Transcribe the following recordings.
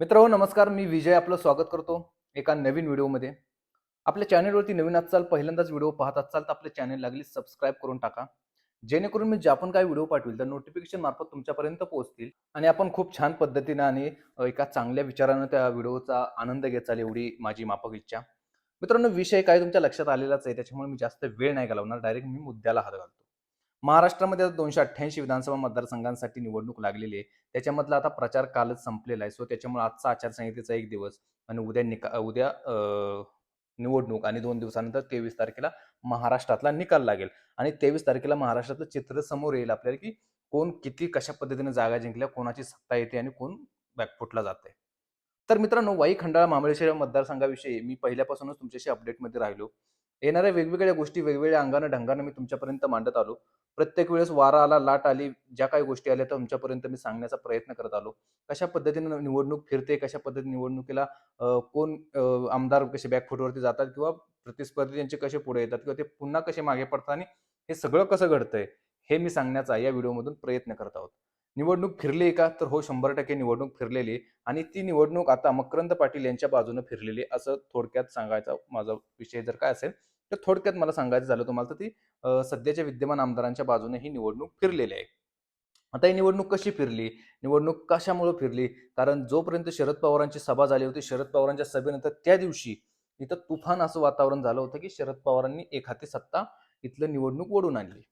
मित्रांनो नमस्कार. मी विजय आपलं स्वागत करतो एका नवीन व्हिडिओमध्ये. आपल्या चॅनलवरती नवीन असाल पहिल्यांदाच व्हिडिओ पाहत असाल तर आपल्या चॅनल लागली सबस्क्राईब करून टाका. जेणेकरून मी जे आपण काही व्हिडिओ पाठवेल तर नोटिफिकेशन मार्फत तुमच्यापर्यंत पोहोचतील आणि आपण खूप छान पद्धतीनं आणि एका चांगल्या विचारानं त्या व्हिडिओचा आनंद घेचाल एवढी माझी माफक इच्छा. मित्रांनो विषय काय तुमच्या लक्षात आलेलाच आहे त्याच्यामुळे मी जास्त वेळ नाही घालवणार. डायरेक्ट मी मुद्द्याला हात घालतो. महाराष्ट्रामध्ये आता दोनशे अठ्ठ्याऐंशी विधानसभा मतदारसंघांसाठी निवडणूक लागलेली आहे. त्याच्यामधला आता प्रचार कालच संपलेला आहे. सो त्याच्यामुळे आजचा आचारसंहितेचा एक दिवस आणि उद्या निका उद्या निवडणूक आणि दोन दिवसानंतर तेवीस तारखेला महाराष्ट्रातला निकाल लागेल. आणि तेवीस तारखेला महाराष्ट्रातलं चित्र समोर येईल आपल्याला की कोण किती कशा पद्धतीने जागा जिंकल्या कोणाची सत्ता येते आणि कोण बॅकफुटला जाते तर मित्रांनो वाई खंडाळा मामळेश्वर मतदारसंघाविषयी मी पहिल्यापासूनच तुमच्याशी अपडेटमध्ये राहिलो. येणाऱ्या वेगवेगळ्या गोष्टी वेगवेगळ्या अंगानं ढंगानं मी तुमच्यापर्यंत मांडत आलो. प्रत्येक वेळेस वारा आला लाट आली ज्या काही गोष्टी आल्या त्या तुमच्यापर्यंत मी सांगण्याचा प्रयत्न करत आलो. कशा पद्धतीने निवडणूक फिरते कशा पद्धतीने निवडणुकीला कोण आमदार कसे बॅकफुटवरती जातात किंवा प्रतिस्पर्धी त्यांचे कसे पुढे येतात किंवा ते पुन्हा कसे मागे पडतात आणि हे सगळं कसं घडतंय हे मी सांगण्याचा या व्हिडिओमधून प्रयत्न करत आहोत. निवडणूक फिरली का? तर हो शंभर टक्के निवडणूक फिरलेली आणि ती निवडणूक आता मकरंद पाटील यांच्या बाजूने फिरलेली असं थोडक्यात सांगायचा माझा विषय जर काय असेल तर थोडक्यात मला सांगायचं झालं तुम्हाला तर ती सध्याच्या विद्यमान आमदारांच्या बाजूने ही निवडणूक फिरलेली आहे. आता ही निवडणूक कशी फिरली? निवडणूक कशामुळे फिरली? कारण जोपर्यंत शरद पवारांची सभा झाली होती शरद पवारांच्या सभेनंतर त्या दिवशी इथं तुफान असं वातावरण झालं होतं की शरद पवारांनी एक हाती सत्ता इथलं निवडणूक ओढून आणली.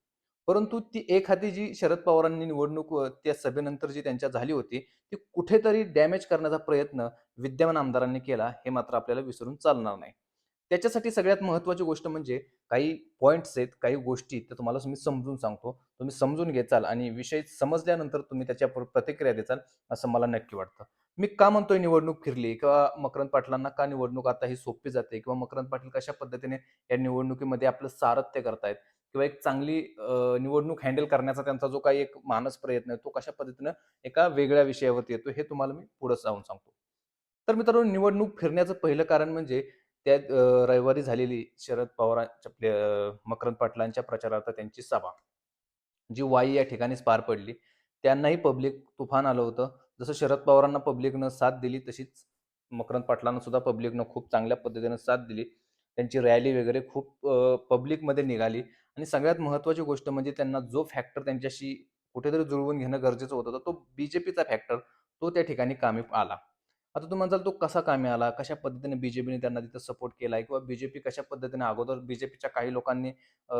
परंतु ती एक हाती जी शरद पवारांनी निवडणूक त्या सभेनंतर जी त्यांच्या झाली होती ती कुठेतरी डॅमेज करण्याचा प्रयत्न विद्यमान आमदारांनी केला हे मात्र आपल्याला विसरून चालणार नाही. त्याच्यासाठी सगळ्यात महत्वाची गोष्ट म्हणजे काही पॉईंट्स आहेत काही गोष्टी त्या तुम्हाला मी समजून सांगतो. तुम्ही समजून घेचाल आणि विषय समजल्यानंतर तुम्ही त्याच्या प्रतिक्रिया देचाल असं मला नक्की वाटतं. मी का म्हणतोय निवडणूक फिरली? किंवा मकरंद पाटलांना का निवडणूक आता ही सोपी जाते? किंवा मकरंद पाटील कशा पद्धतीने या निवडणुकीमध्ये आपलं सारथ्य करतायत? किंवा एक चांगली निवडणूक हँडल करण्याचा त्यांचा जो काही एक मानस प्रयत्न आहे तो कशा पद्धतीनं एका वेगळ्या विषयावरती येतो हे तुम्हाला मी पुढे जाऊन सांगतो. तर मित्रांनो निवडणूक फिरण्याचं पहिलं कारण म्हणजे त्या रविवारी झालेली शरद पवारांच्या मकरंद पाटलांच्या प्रचारार्थ त्यांची सभा जी वाई या ठिकाणीच पार पडली. त्यांनाही पब्लिक तुफान आलं होतं. जसं शरद पवारांना पब्लिकनं साथ दिली तशीच मकरंद पाटलांना सुद्धा पब्लिकनं खूप चांगल्या पद्धतीनं साथ दिली. त्यांची रॅली वगैरे खूप पब्लिकमध्ये निघाली. आणि सगळ्यात महत्त्वाची गोष्ट म्हणजे त्यांना जो फॅक्टर त्यांच्याशी कुठेतरी जुळवून घेणं गरजेचं होतं तर तो बीजेपीचा फॅक्टर तो त्या ठिकाणी कामी आला. आता तुम्ही म्हणाल तो कसा कामी आला? कशा पद्धतीने बीजेपीने त्यांना तिथं सपोर्ट केलाय? किंवा बीजेपी कशा पद्धतीने अगोदर बीजेपीच्या काही लोकांनी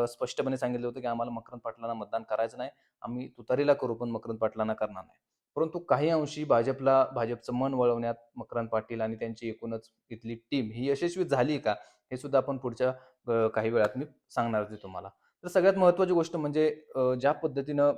स्पष्टपणे सांगितलं होतं की आम्हाला मकरंद पाटलांना मतदान करायचं नाही. आम्ही तुतारीला करू पण मकरंद पाटलांना करणार नाही. परंतु काही अंशी भाजपला भाजपचं मन वळवण्यात मकरांत पाटील आणि त्यांची एकूणच इथली टीम ही यशस्वी झाली का हे सुद्धा आपण पुढच्या काही वेळात मी सांगणार तुम्हाला. तर सगळ्यात महत्वाची गोष्ट म्हणजे ज्या पद्धतीनं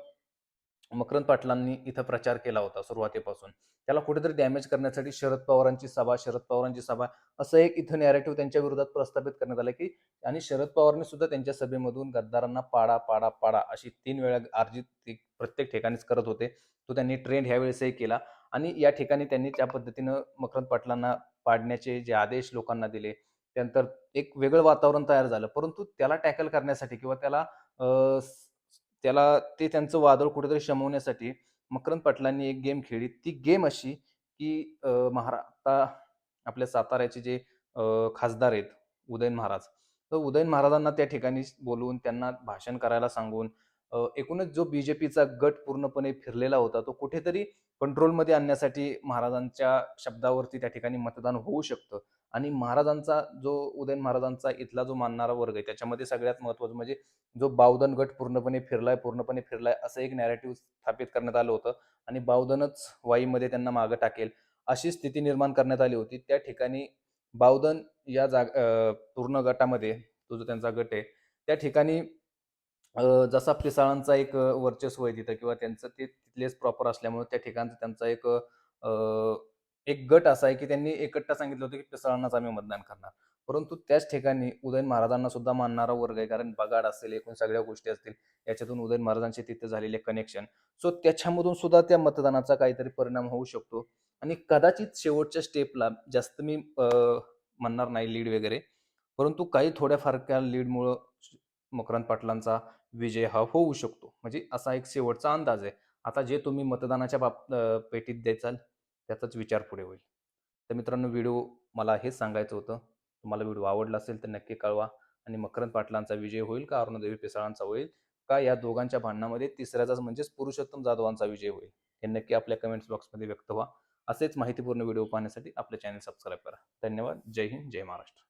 मकरंद पाटलांनी इथं प्रचार केला होता सुरुवातीपासून. त्याला कुठेतरी डॅमेज करण्यासाठी शरद पवारांची सभा शरद पवारांची सभा असं एक इथं नॅरेटिव्ह त्यांच्या विरोधात प्रस्थापित करण्यात आलं की आणि शरद पवारांनी सुद्धा त्यांच्या सभेमधून गद्दारांना पाडा पाडा पाडा अशी तीन वेळा अर्जित प्रत्येक ठिकाणीच करत होते. तो त्यांनी ट्रेंड ह्या वेळेसही केला आणि या ठिकाणी त्यांनी त्या पद्धतीनं मकरंद पाटलांना पाडण्याचे जे आदेश लोकांना दिले त्यानंतर एक वेगळं वातावरण तयार झालं. परंतु त्याला टॅकल करण्यासाठी किंवा त्याला त्याला ते त्यांचं वादळ कुठेतरी शमवण्यासाठी मकरंद पाटलांनी एक गेम खेळली. ती गेम अशी की महारा आता आपल्या साताऱ्याचे जे खासदार आहेत उदयन महाराज. तर उदयन महाराजांना त्या ठिकाणी बोलवून त्यांना भाषण करायला सांगून एकूणच जो बीजेपीचा गट पूर्णपणे फिरलेला होता तो कुठेतरी कंट्रोलमध्ये आणण्यासाठी महाराजांच्या शब्दावरती त्या ठिकाणी मतदान होऊ शकतं. आणि महाराजांचा जो उदयन महाराजांचा इथला जो मानणारा वर्ग आहे त्याच्यामध्ये सगळ्यात महत्वाचं म्हणजे जो बावधन गट पूर्णपणे फिरलाय पूर्णपणे फिरलाय असं एक नॅरेटिव्ह स्थापित करण्यात आलं होतं आणि बावधनच वाईमध्ये त्यांना मागं टाकेल अशी स्थिती निर्माण करण्यात आली होती. त्या ठिकाणी बावधन या जाग पूर्ण गटामध्ये तो जो त्यांचा गट आहे त्या ठिकाणी जसा पिसाळांचा एक वर्चस्व आहे तिथं किंवा त्यांचं ते तिथलेच प्रॉपर असल्यामुळे त्या ठिकाणचं त्यांचा एक एक गट असा आहे की त्यांनी एकट्टा सांगितलं होतं की पिसाळांनाच आम्ही मतदान करणार. परंतु त्याच ठिकाणी उदयन महाराजांना सुद्धा मानणारा वर्ग आहे कारण बगाड असेल एकूण सगळ्या गोष्टी असतील याच्यातून उदयन महाराजांचे तिथे झालेले कनेक्शन सो त्याच्यामधून सुद्धा त्या मतदानाचा काहीतरी परिणाम होऊ शकतो. आणि कदाचित शेवटच्या स्टेपला जास्त मी म्हणणार नाही लीड वगैरे परंतु काही थोड्याफार त्या लीडमुळं मकरंद पाटलांचा विजय हा होऊ शकतो. म्हणजे असा एक शेवटचा अंदाज आहे. आता जे तुम्ही मतदानाच्या बाब पेटीत द्याचाल त्याचाच विचार पुढे होईल. तर मित्रांनो व्हिडिओ मला हेच सांगायचं होतं. तुम्हाला व्हिडिओ आवडला असेल तर नक्की कळवा आणि मकरंद पाटलांचा विजय होईल का अरुणदेवी पिसाळांचा होईल का या दोघांच्या भांडणामध्ये तिसऱ्याचाच म्हणजेच पुरुषोत्तम जाधवांचा विजय होईल? हे नक्की आपल्या कमेंट्स बॉक्समध्ये व्यक्त व्हा. असेच माहितीपूर्ण व्हिडिओ पाहण्यासाठी आपले चॅनल सबस्क्राईब करा. धन्यवाद. जय हिंद. जय महाराष्ट्र.